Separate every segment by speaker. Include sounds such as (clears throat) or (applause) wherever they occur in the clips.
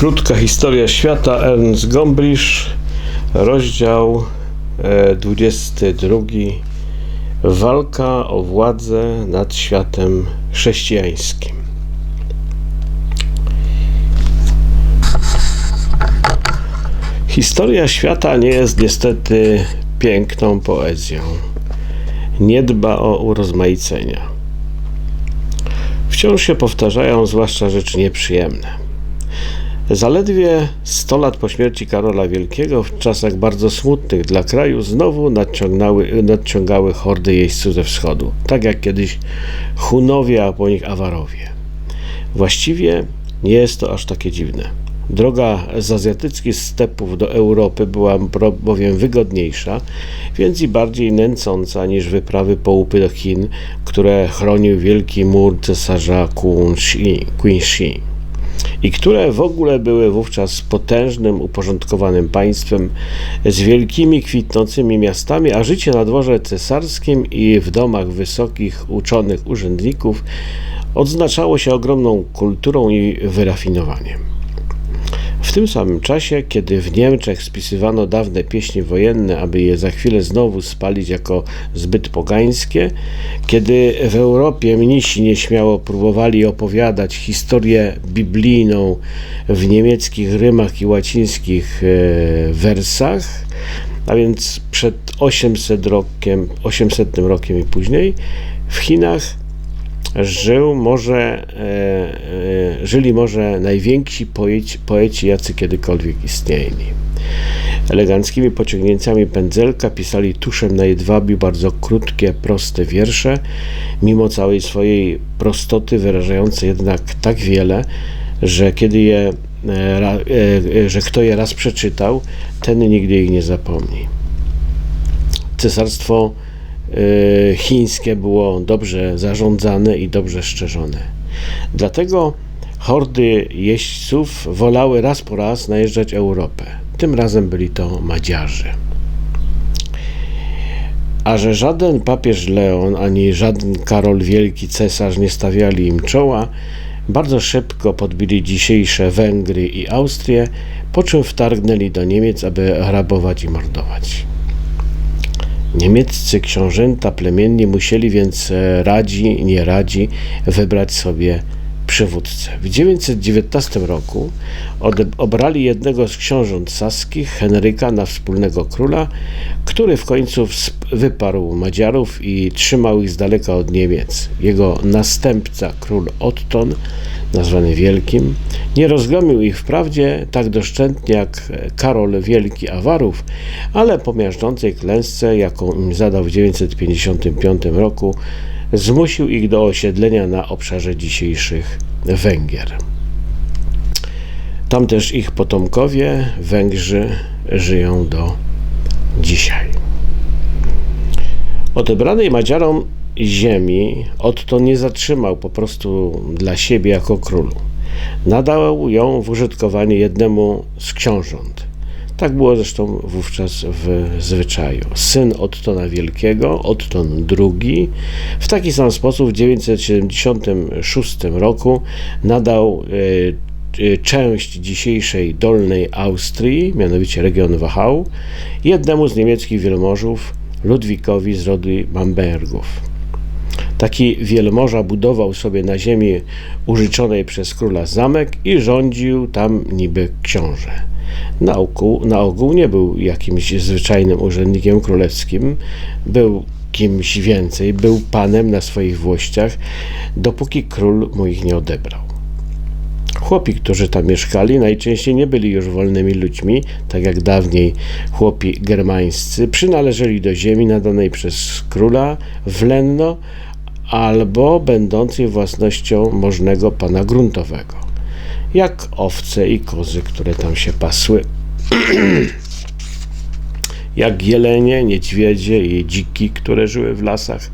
Speaker 1: Krótka historia świata Ernst Gombrich, rozdział e, 22. Walka o władzę nad światem chrześcijańskim. Historia świata nie jest niestety piękną poezją. Nie dba o urozmaicenia. Wciąż się powtarzają, zwłaszcza rzeczy nieprzyjemne. Zaledwie 100 lat po śmierci Karola Wielkiego, w czasach bardzo smutnych dla kraju, znowu nadciągały, hordy jeźdźców ze wschodu, tak jak kiedyś Hunowie, a po nich Awarowie. Właściwie nie jest to aż takie dziwne. Droga z azjatyckich stepów do Europy była bowiem wygodniejsza, więc i bardziej nęcąca niż wyprawy po łupy do Chin, które chronił wielki mur cesarza Qinshi i które w ogóle były wówczas potężnym, uporządkowanym państwem z wielkimi, kwitnącymi miastami, a życie na dworze cesarskim i w domach wysokich, uczonych urzędników odznaczało się ogromną kulturą i wyrafinowaniem. W tym samym czasie, kiedy w Niemczech spisywano dawne pieśni wojenne, aby je za chwilę znowu spalić jako zbyt pogańskie, kiedy w Europie mnisi nieśmiało próbowali opowiadać historię biblijną w niemieckich rymach i łacińskich e, wersach, a więc przed 800 rokiem, 800 rokiem i później, w Chinach żył może, e, e, żyli może najwięksi poeci, poeci, jacy kiedykolwiek istnieli. Eleganckimi pociągnięciami pędzelka pisali tuszem na jedwabiu bardzo krótkie, proste wiersze, mimo całej swojej prostoty, wyrażające jednak tak wiele, że kiedy je, e, że kto je raz przeczytał, ten nigdy ich nie zapomni. Cesarstwo chińskie było dobrze zarządzane i dobrze szczerzone. Dlatego hordy jeźdźców wolały raz po raz najeżdżać Europę. Tym razem byli to Madziarzy. A że żaden papież Leon ani żaden Karol Wielki cesarz nie stawiali im czoła, bardzo szybko podbili dzisiejsze Węgry i Austrię, po czym wtargnęli do Niemiec, aby rabować i mordować. Niemieccy książęta plemienni musieli więc e, radzi, nie radzi wybrać sobie przywódcę. W 919 roku obrali jednego z książąt saskich, Henryka, na wspólnego króla, który w końcu wyparł Madziarów i trzymał ich z daleka od Niemiec. Jego następca, król Otton, nazwany Wielkim, nie rozgromił ich wprawdzie tak doszczętnie jak Karol Wielki Awarów, ale po miażdżącej klęsce, jaką im zadał w 955 roku, zmusił ich do osiedlenia na obszarze dzisiejszych Węgier. Tam też ich potomkowie, Węgrzy, żyją do dzisiaj. Odebranej Madziarom ziemi Otto nie zatrzymał po prostu dla siebie jako królu. Nadał ją w użytkowanie jednemu z książąt. Tak było zresztą wówczas w zwyczaju. Syn Ottona Wielkiego, Otton II, w taki sam sposób w 976 roku nadał e, e, część dzisiejszej Dolnej Austrii, mianowicie region Wachau, jednemu z niemieckich wielmożów, Ludwikowi z rodu Bambergów. Taki wielmoża budował sobie na ziemi użyczonej przez króla zamek i rządził tam niby książę. Na ogół, na ogół nie był jakimś zwyczajnym urzędnikiem królewskim, był kimś więcej, był panem na swoich włościach, dopóki król mu ich nie odebrał. Chłopi, którzy tam mieszkali, najczęściej nie byli już wolnymi ludźmi, tak jak dawniej chłopi germańscy, przynależeli do ziemi nadanej przez króla w Lenno albo będącej własnością możnego pana gruntowego, jak owce i kozy, które tam się pasły. (clears throat) jak jelenie, niedźwiedzie i dziki, które żyły w lasach,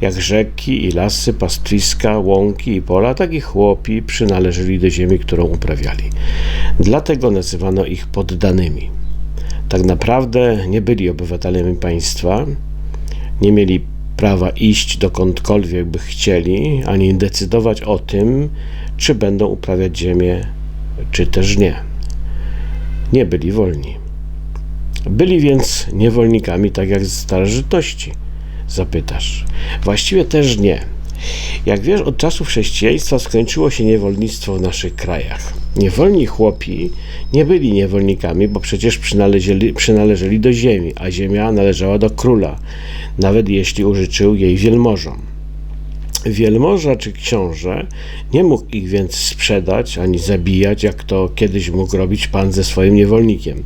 Speaker 1: jak rzeki i lasy, pastwiska, łąki i pola, tak i chłopi przynależeli do ziemi, którą uprawiali. Dlatego nazywano ich poddanymi. Tak naprawdę nie byli obywatelami państwa, nie mieli prawa iść dokądkolwiek by chcieli, ani decydować o tym, czy będą uprawiać ziemię, czy też nie. nie byli wolni. Byli więc niewolnikami, tak jak z starożytności, zapytasz. Właściwie też nie. Jak wiesz, od czasów chrześcijaństwa skończyło się niewolnictwo w naszych krajach. Niewolni chłopi nie byli niewolnikami, bo przecież przynależeli, do ziemi, a ziemia należała do króla, nawet jeśli użyczył jej wielmożom. Wielmoża czy książę nie mógł ich więc sprzedać ani zabijać, jak to kiedyś mógł robić pan ze swoim niewolnikiem.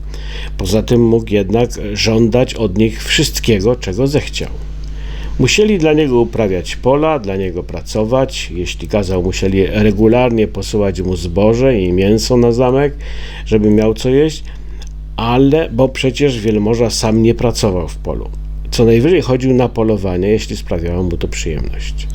Speaker 1: Poza tym mógł jednak żądać od nich wszystkiego, czego zechciał. Musieli dla niego uprawiać pola, dla niego pracować. Jeśli kazał, musieli regularnie posyłać mu zboże i mięso na zamek, żeby miał co jeść, ale bo przecież wielmoża sam nie pracował w polu. Co najwyżej chodził na polowanie, jeśli sprawiało mu to przyjemność.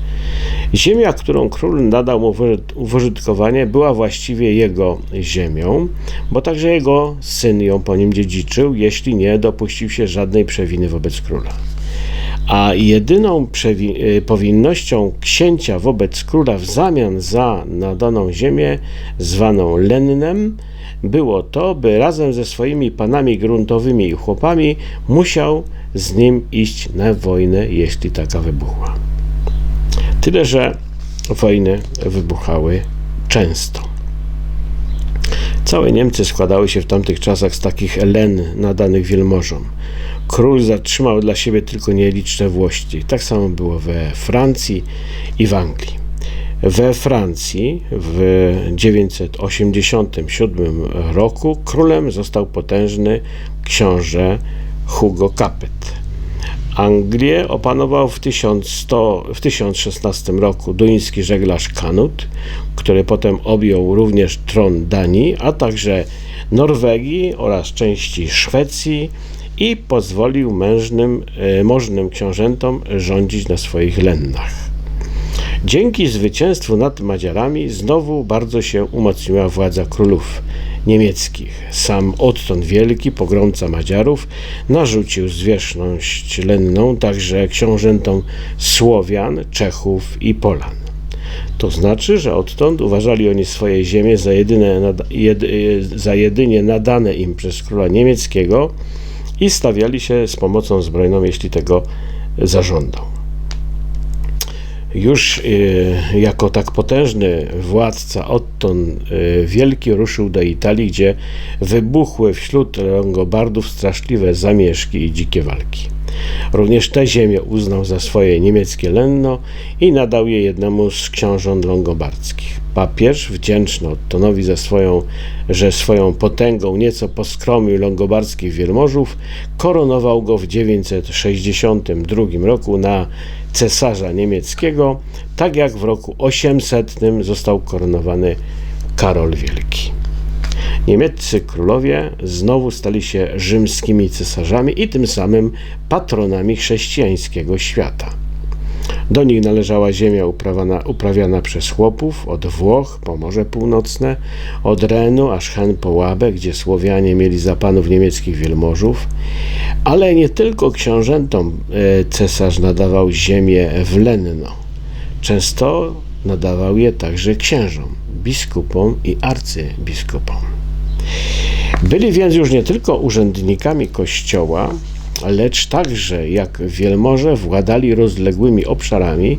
Speaker 1: Ziemia, którą król nadał mu użytkowanie, była właściwie jego ziemią, bo także jego syn ją po nim dziedziczył, jeśli nie dopuścił się żadnej przewiny wobec króla. A jedyną y, powinnością księcia wobec króla w zamian za nadaną ziemię, zwaną lennem, było to, by razem ze swoimi panami gruntowymi i chłopami musiał z nim iść na wojnę, jeśli taka wybuchła. Tyle, że wojny wybuchały często. Całe Niemcy składały się w tamtych czasach z takich len nadanych wielmożom. Król zatrzymał dla siebie tylko nieliczne włości. Tak samo było we Francji i w Anglii. We Francji w 987 roku królem został potężny książę Hugo Capet. Anglię opanował w, 1100, w 1016 roku duński żeglarz Kanut, który potem objął również tron Danii, a także Norwegii oraz części Szwecji i pozwolił mężnym, e, możnym książętom rządzić na swoich lennach. Dzięki zwycięstwu nad Madziarami znowu bardzo się umocniła władza królów niemieckich. Sam odtąd wielki pogromca Madziarów narzucił zwierzchność lenną także książętom Słowian, Czechów i Polan. To znaczy, że odtąd uważali oni swoje ziemie za, jedyne, jed, za jedynie nadane im przez króla niemieckiego i stawiali się z pomocą zbrojną, jeśli tego zażądał. Już y, jako tak potężny władca Otton y, Wielki ruszył do Italii, gdzie wybuchły wśród Longobardów straszliwe zamieszki i dzikie walki. Również tę ziemię uznał za swoje niemieckie lenno i nadał je jednemu z książąt longobardzkich. Papież, wdzięczny Ottonowi za swoją, że swoją potęgą nieco poskromił longobardzkich wielmożów, koronował go w 962 roku na cesarza niemieckiego, tak jak w roku 800 został koronowany Karol Wielki. Niemieccy królowie znowu stali się rzymskimi cesarzami i tym samym patronami chrześcijańskiego świata. Do nich należała ziemia uprawiana, uprawiana przez chłopów od Włoch po Morze Północne, od Renu aż Hen po Łabę, gdzie Słowianie mieli za panów niemieckich wielmożów, ale nie tylko książętom e, cesarz nadawał ziemię w Lenno. Często nadawał je także księżom, biskupom i arcybiskupom. Byli więc już nie tylko urzędnikami kościoła, lecz także jak wielmoże władali rozległymi obszarami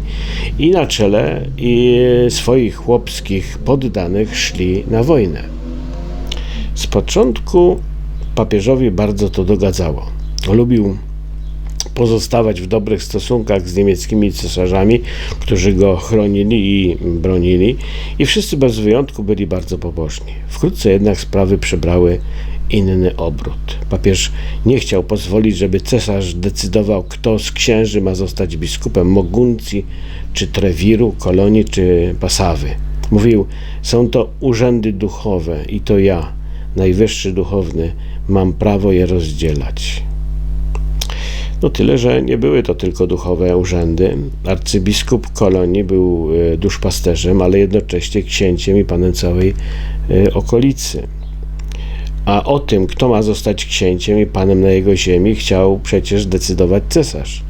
Speaker 1: i na czele i swoich chłopskich poddanych szli na wojnę. Z początku papieżowi bardzo to dogadzało. Lubił pozostawać w dobrych stosunkach z niemieckimi cesarzami, którzy go chronili i bronili, i wszyscy bez wyjątku byli bardzo pobożni. Wkrótce jednak sprawy przybrały inny obrót. Papież nie chciał pozwolić, żeby cesarz decydował, kto z księży ma zostać biskupem Moguncji, czy Trewiru, Kolonii, czy Pasawy. Mówił, są to urzędy duchowe i to ja, najwyższy duchowny, mam prawo je rozdzielać. No tyle, że nie były to tylko duchowe urzędy. Arcybiskup Kolonii był e, duszpasterzem, ale jednocześnie księciem i panem całej e, okolicy. A o tym, kto ma zostać księciem i panem na jego ziemi, chciał przecież decydować cesarz.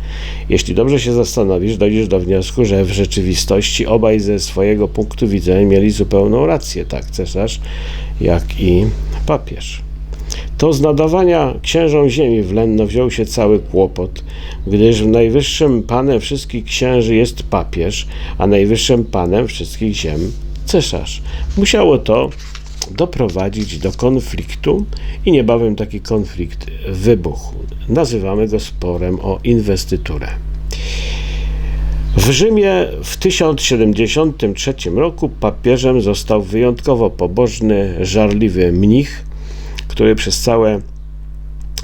Speaker 1: Jeśli dobrze się zastanowisz, dojdziesz do wniosku, że w rzeczywistości obaj ze swojego punktu widzenia mieli zupełną rację, tak cesarz, jak i papież. To z nadawania księżom ziemi w Lenno wziął się cały kłopot, gdyż najwyższym panem wszystkich księży jest papież, a najwyższym panem wszystkich ziem cesarz. Musiało to doprowadzić do konfliktu i niebawem taki konflikt wybuchł. Nazywamy go sporem o inwestyturę. W Rzymie w 1073 roku papieżem został wyjątkowo pobożny, żarliwy mnich, który przez całe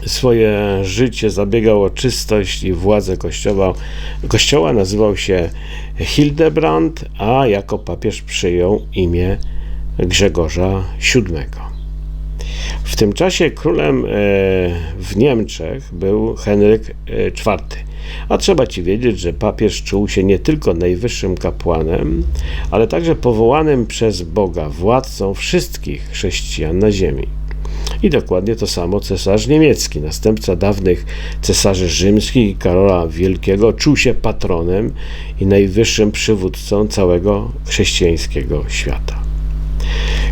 Speaker 1: swoje życie zabiegał o czystość i władzę kościoła. Kościoła nazywał się Hildebrand, a jako papież przyjął imię Grzegorza VII. W tym czasie królem e, w Niemczech był Henryk IV. E, a trzeba ci wiedzieć, że papież czuł się nie tylko najwyższym kapłanem, ale także powołanym przez Boga władcą wszystkich chrześcijan na ziemi. I dokładnie to samo cesarz niemiecki, następca dawnych cesarzy rzymskich Karola Wielkiego, czuł się patronem i najwyższym przywódcą całego chrześcijańskiego świata.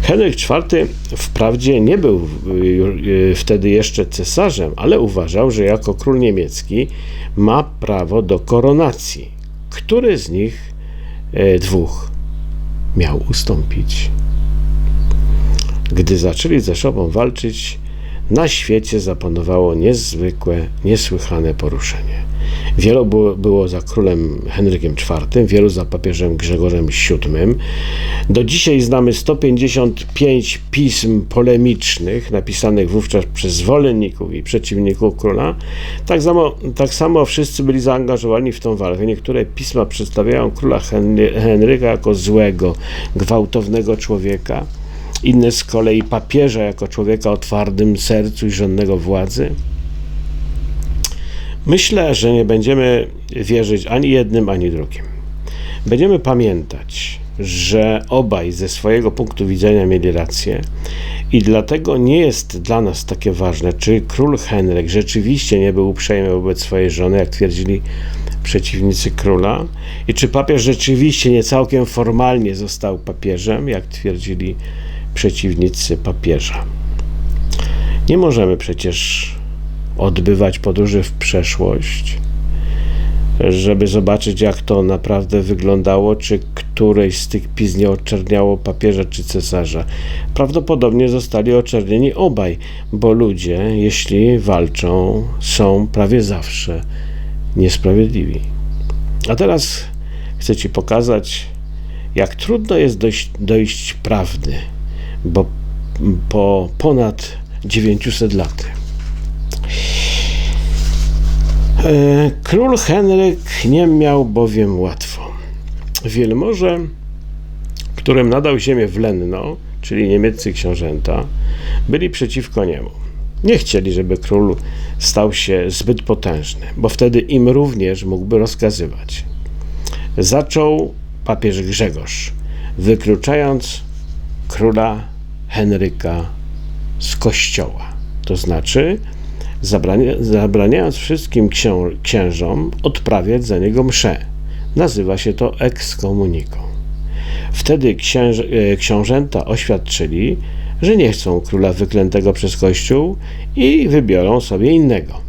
Speaker 1: Henryk IV wprawdzie nie był y, wtedy jeszcze cesarzem, ale uważał, że jako król niemiecki ma prawo do koronacji. Który z nich e, dwóch miał ustąpić? Gdy zaczęli ze sobą walczyć, na świecie zapanowało niezwykłe, niesłychane poruszenie. Wielu było, było za królem Henrykiem IV, wielu za papieżem Grzegorzem VII. Do dzisiaj znamy 155 pism polemicznych napisanych wówczas przez zwolenników i przeciwników króla. Tak samo, tak samo wszyscy byli zaangażowani w tą walkę. Niektóre pisma przedstawiają króla Henryka jako złego, gwałtownego człowieka inne z kolei papieża jako człowieka o twardym sercu i żądnego władzy. Myślę, że nie będziemy wierzyć ani jednym, ani drugim. Będziemy pamiętać, że obaj ze swojego punktu widzenia mieli rację i dlatego nie jest dla nas takie ważne, czy król Henryk rzeczywiście nie był uprzejmy wobec swojej żony, jak twierdzili przeciwnicy króla, i czy papież rzeczywiście nie całkiem formalnie został papieżem, jak twierdzili przeciwnicy papieża. Nie możemy przecież odbywać podróży w przeszłość, żeby zobaczyć, jak to naprawdę wyglądało, czy któreś z tych pism nie oczerniało papieża czy cesarza. Prawdopodobnie zostali oczernieni obaj, bo ludzie, jeśli walczą, są prawie zawsze niesprawiedliwi. A teraz chcę Ci pokazać, jak trudno jest dojść, dojść prawdy bo po ponad 900 lat. E, król Henryk nie miał bowiem łatwo. Wielmoże, którym nadał ziemię w Lenno, czyli niemieccy książęta, byli przeciwko niemu. Nie chcieli, żeby król stał się zbyt potężny, bo wtedy im również mógłby rozkazywać. Zaczął papież Grzegorz, wykluczając króla Henryka z kościoła. To znaczy, zabrania, zabraniając wszystkim ksią, księżom odprawiać za niego mszę. Nazywa się to ekskomuniką. Wtedy księż, e, książęta oświadczyli, że nie chcą króla wyklętego przez Kościół i wybiorą sobie innego.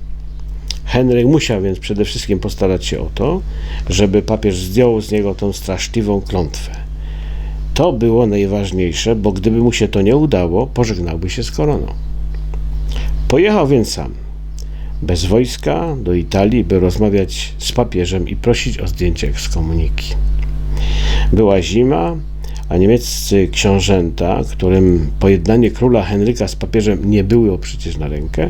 Speaker 1: Henryk musiał więc przede wszystkim postarać się o to, żeby papież zdjął z niego tą straszliwą klątwę. To było najważniejsze, bo gdyby mu się to nie udało, pożegnałby się z koroną. Pojechał więc sam, bez wojska, do Italii, by rozmawiać z papieżem i prosić o zdjęcie ekskomuniki. Była zima, a niemieccy książęta, którym pojednanie króla Henryka z papieżem nie było przecież na rękę,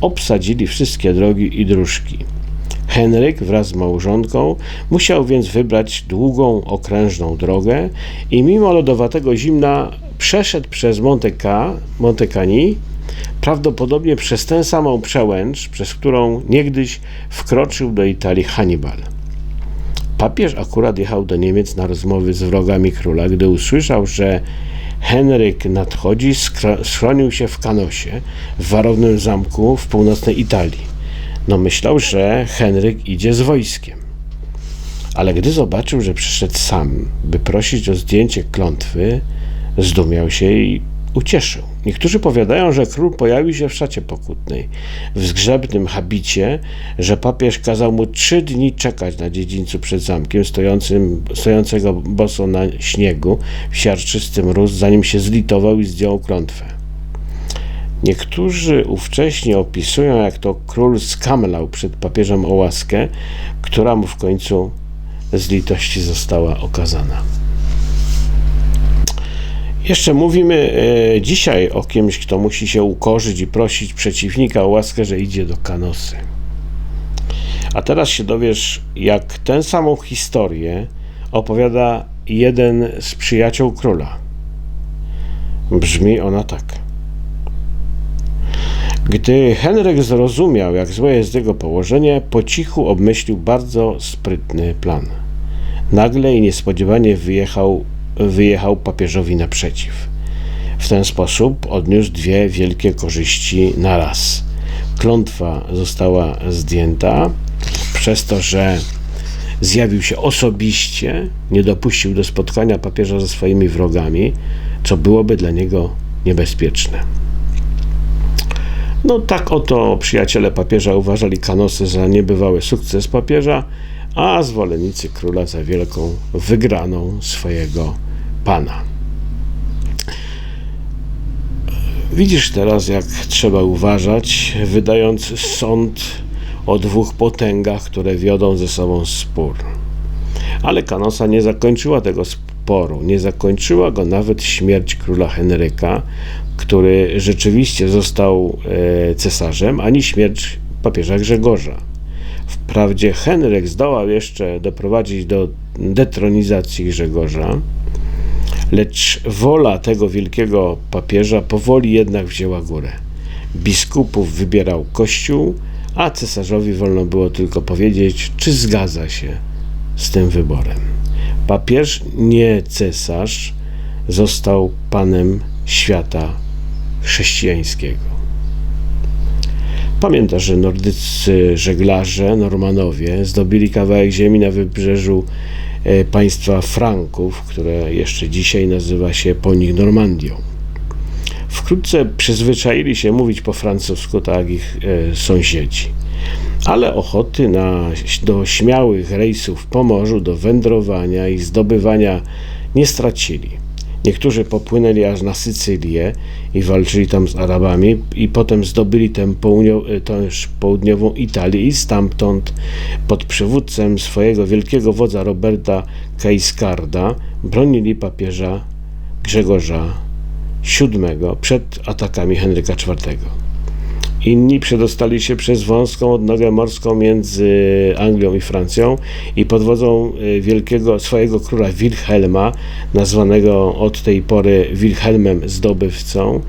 Speaker 1: obsadzili wszystkie drogi i dróżki – Henryk wraz z małżonką musiał więc wybrać długą, okrężną drogę i mimo lodowatego zimna przeszedł przez Monte, Cani, prawdopodobnie przez tę samą przełęcz, przez którą niegdyś wkroczył do Italii Hannibal. Papież akurat jechał do Niemiec na rozmowy z wrogami króla, gdy usłyszał, że Henryk nadchodzi, schronił się w Kanosie, w warownym zamku w północnej Italii. No myślał, że Henryk idzie z wojskiem. Ale gdy zobaczył, że przyszedł sam, by prosić o zdjęcie klątwy, zdumiał się i ucieszył. Niektórzy powiadają, że król pojawił się w szacie pokutnej, w zgrzebnym habicie, że papież kazał mu trzy dni czekać na dziedzińcu przed zamkiem, stojącym, stojącego boso na śniegu, w siarczystym róz, zanim się zlitował i zdjął klątwę. Niektórzy ówcześnie opisują, jak to król skamlał przed papieżem o łaskę, która mu w końcu z litości została okazana. Jeszcze mówimy e, dzisiaj o kimś, kto musi się ukorzyć i prosić przeciwnika o łaskę, że idzie do kanosy. A teraz się dowiesz, jak tę samą historię opowiada jeden z przyjaciół króla. Brzmi ona tak. Gdy Henryk zrozumiał, jak złe jest jego położenie, po cichu obmyślił bardzo sprytny plan. Nagle i niespodziewanie wyjechał wyjechał papieżowi naprzeciw. W ten sposób odniósł dwie wielkie korzyści na raz. Klątwa została zdjęta przez to, że zjawił się osobiście, nie dopuścił do spotkania papieża ze swoimi wrogami, co byłoby dla niego niebezpieczne. No tak oto przyjaciele papieża uważali kanosy za niebywały sukces papieża, a zwolennicy króla za wielką wygraną swojego Pana. Widzisz teraz, jak trzeba uważać, wydając sąd o dwóch potęgach, które wiodą ze sobą spór. Ale Kanosa nie zakończyła tego sporu, nie zakończyła go nawet śmierć króla Henryka, który rzeczywiście został e, cesarzem, ani śmierć papieża Grzegorza. Wprawdzie Henryk zdołał jeszcze doprowadzić do detronizacji Grzegorza, Lecz wola tego wielkiego papieża powoli jednak wzięła górę. Biskupów wybierał Kościół, a cesarzowi wolno było tylko powiedzieć, czy zgadza się z tym wyborem. Papież, nie cesarz, został panem świata chrześcijańskiego. Pamiętasz, że nordyccy żeglarze, Normanowie, zdobili kawałek ziemi na wybrzeżu E, państwa Franków, które jeszcze dzisiaj nazywa się po nich Normandią. Wkrótce przyzwyczaili się mówić po francusku, tak ich e, sąsiedzi. Ale ochoty na, do śmiałych rejsów po morzu, do wędrowania i zdobywania nie stracili. Niektórzy popłynęli aż na Sycylię i walczyli tam z Arabami i potem zdobyli tę, tę południową Italię i stamtąd pod przywódcem swojego wielkiego wodza Roberta Caiscarda bronili papieża Grzegorza VII przed atakami Henryka IV. Inni przedostali się przez wąską odnogę morską między Anglią i Francją i pod wodzą y, wielkiego swojego króla Wilhelma, nazwanego od tej pory Wilhelmem Zdobywcą,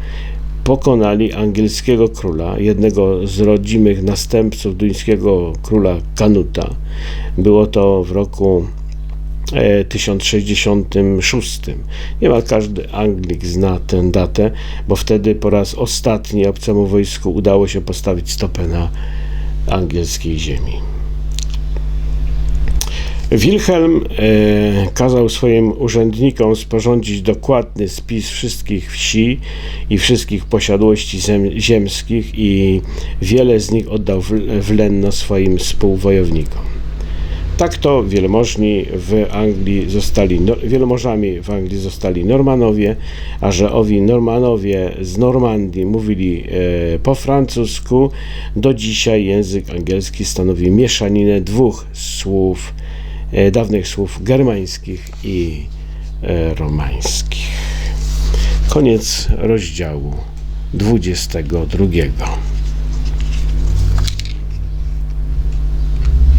Speaker 1: pokonali angielskiego króla, jednego z rodzimych następców duńskiego króla Kanuta. Było to w roku 1066. Niemal każdy Anglik zna tę datę, bo wtedy po raz ostatni obcemu wojsku udało się postawić stopę na angielskiej ziemi. Wilhelm e, kazał swoim urzędnikom sporządzić dokładny spis wszystkich wsi i wszystkich posiadłości ziemskich i wiele z nich oddał w, w lenno swoim współwojownikom. Tak to wielmożni w Anglii zostali, wielmożami w Anglii zostali Normanowie, a że owi Normanowie z Normandii mówili e, po francusku, do dzisiaj język angielski stanowi mieszaninę dwóch słów, e, dawnych słów germańskich i e, romańskich. Koniec rozdziału 22.